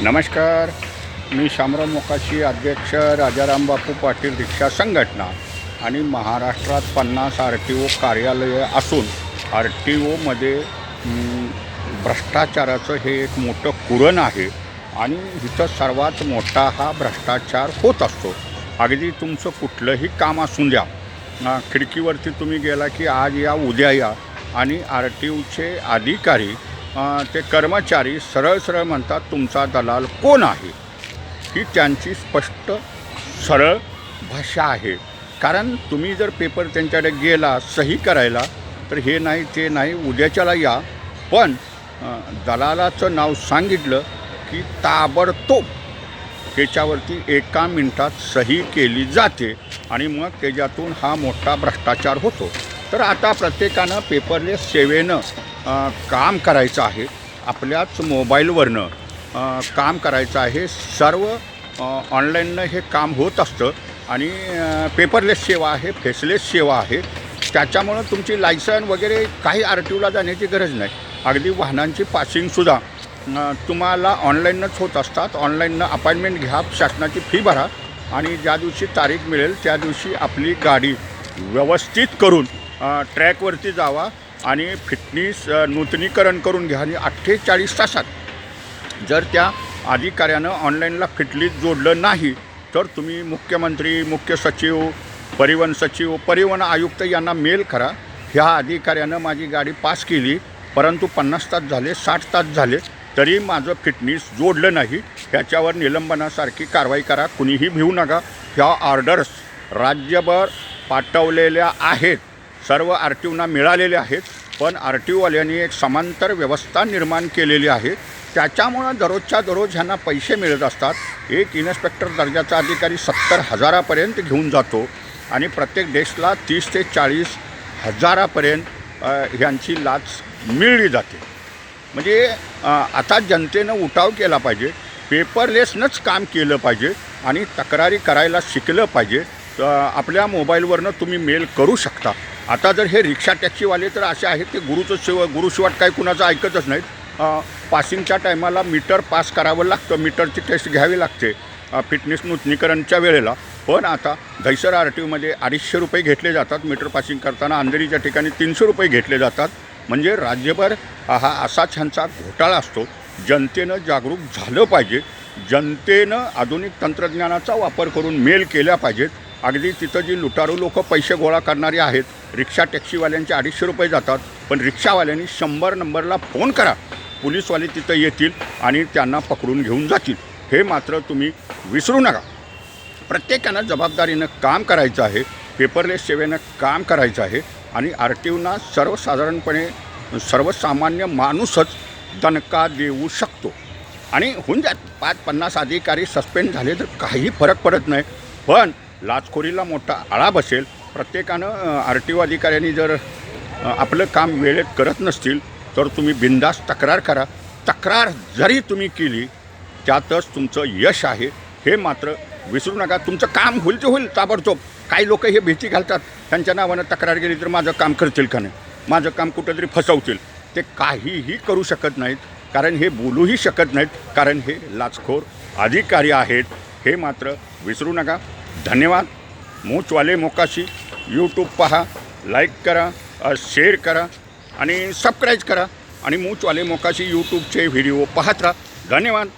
नमस्कार. मी शामराव मोकाशी अध्यक्ष राजाराम बापू पाटील रिक्षा संघटना आणि महाराष्ट्रात पन्नास आर टी ओ कार्यालय असून आर टी ओमध्ये भ्रष्टाचाराचं हे एक मोठं कुरण आहे आणि इथं सर्वात मोठा हा भ्रष्टाचार होत असतो. अगदी तुमचं कुठलंही काम असून द्या खिडकीवरती तुम्ही गेला की आज या उद्या या आणि आर टी ओचे अधिकारी ते कर्मचारी सरळ सरळ म्हणतात तुमचा दलाल कोण आहे? ही त्यांची स्पष्ट सरळ भाषा आहे. कारण तुम्ही जर पेपर त्यांच्याकडे गेला सही करायला तर हे नाही ते नाही उद्याच्याला या. पण दलालाचं नाव सांगितलं की ताबडतोब त्याच्यावरती एका मिनटात सही केली जाते आणि मग त्याच्यातून हा मोठा भ्रष्टाचार होतो. तर आता प्रत्येकानं पेपरलेस सेवेनं काम करायचं आहे. आपल्याच मोबाईलवरनं काम करायचं आहे. सर्व ऑनलाईननं हे काम होत असतं आणि पेपरलेस सेवा आहे फेसलेस सेवा आहे. त्याच्यामुळं तुमची लायसन वगैरे काही आर टी ओला जाण्याची गरज नाही. अगदी वाहनांची पासिंगसुद्धा तुम्हाला ऑनलाईनच होत असतात. ऑनलाईननं अपॉइंटमेंट घ्या शासनाची फी भरा आणि ज्या दिवशी तारीख मिळेल त्या दिवशी आपली गाडी व्यवस्थित करून ट्रॅकवरती जावा. आणि फिटनेस नूतनीकरण करून घ्या. आणि अठ्ठेचाळीस तासात जर त्या अधिकाऱ्यानं ऑनलाईनला फिटलीच जोडलं नाही तर तुम्ही मुख्यमंत्री मुख्य सचिव परिवहन सचिव परिवहन आयुक्त यांना मेल करा. ह्या अधिकाऱ्यानं माझी गाडी पास केली परंतु पन्नास तास झाले साठ तास झाले तरी माझं फिटनेस जोडलं नाही. ह्याच्यावर निलंबनासारखी कारवाई करा कुणीही भिवू नका. ह्या ऑर्डर्स राज्यभर पाठवलेल्या आहेत. सर्व आर टी ओना मिळालेले आहेत पण आर टी ओवाल्यांनी एक समांतर व्यवस्था निर्माण केलेली आहे. त्याच्यामुळं दररोजच्या दररोज ह्यांना पैसे मिळत असतात. एक इन्स्पेक्टर दर्जाचा अधिकारी सत्तर हजारापर्यंत घेऊन जातो आणि प्रत्येक देशला तीस ते चाळीस हजारापर्यंत ह्यांची लाच मिळली जाते. म्हणजे आता जनतेनं उठाव केला पाहिजे पेपरलेसनंच काम केलं पाहिजे आणि तक्रारी करायला शिकलं पाहिजे. आपल्या मोबाईलवरनं तुम्ही मेल करू शकता. आता जर हे रिक्षा टॅक्सीवाले तर असे आहेत ते गुरुचं शिव गुरुशिवाट काही कुणाचं ऐकतच नाहीत. पासिंगच्या टायमाला मीटर पास करावं लागतं मीटरची टेस्ट घ्यावी लागते फिटनेस नूतनीकरणच्या वेळेला. पण आता दहिसर आर टी ओमध्ये अडीचशे रुपये घेतले जातात मीटर पासिंग करताना अंधेरीच्या ठिकाणी तीनशे रुपये घेतले जातात. म्हणजे राज्यभर हा असाच ह्यांचा घोटाळा असतो. जनतेनं जागरूक झालं पाहिजे. जनतेनं आधुनिक तंत्रज्ञानाचा वापर करून मेल केल्या पाहिजेत. अगदी तिथं जी लुटारू लोकं पैसे गोळा करणारी आहेत रिक्षा टॅक्सीवाल्यांचे अडीचशे रुपये जातात पण रिक्षावाल्यांनी शंभर नंबरला फोन करा. पोलीसवाले तिथं येतील आणि त्यांना पकडून घेऊन जातील. हे मात्र तुम्ही विसरू नका. प्रत्येकानं जबाबदारीनं काम करायचं आहे पेपरलेस सेवेनं काम करायचं आहे आणि आर टी ओना सर्वसाधारणपणे सर्वसामान्य माणूसच दणका देऊ शकतो. आणि होऊन जात पाच पन्नास अधिकारी सस्पेंड झाले तर काही फरक पडत नाही. पण लाचखोरीला मोठा आळा बसेल. प्रत्येकानं आर टी ओ अधिकाऱ्यांनी जर आपलं काम वेळेत करत नसतील तर तुम्ही बिंदास तक्रार करा. तक्रार जरी तुम्ही केली त्यातच तुमचं यश आहे. हे मात्र विसरू नका. तुमचं काम होईल ते होईल ताबडतोब. काही लोक हे भीती घालतात. त्यांच्या नावानं तक्रार केली तर माझं काम करतील का नाही? माझं काम कुठंतरी फसवतील. ते काहीही करू शकत नाहीत. कारण हे बोलूही शकत नाहीत. कारण हे लाचखोर अधिकारी आहेत. हे मात्र विसरू नका. धन्यवाद। मूचवाले मोकाशी यूट्यूब पहा लाईक करा शेअर करा आणि सबस्क्राईब करा आणि मूचवाले मोकाशी यूट्यूबचे व्हिडिओ पाहत राहा। धन्यवाद।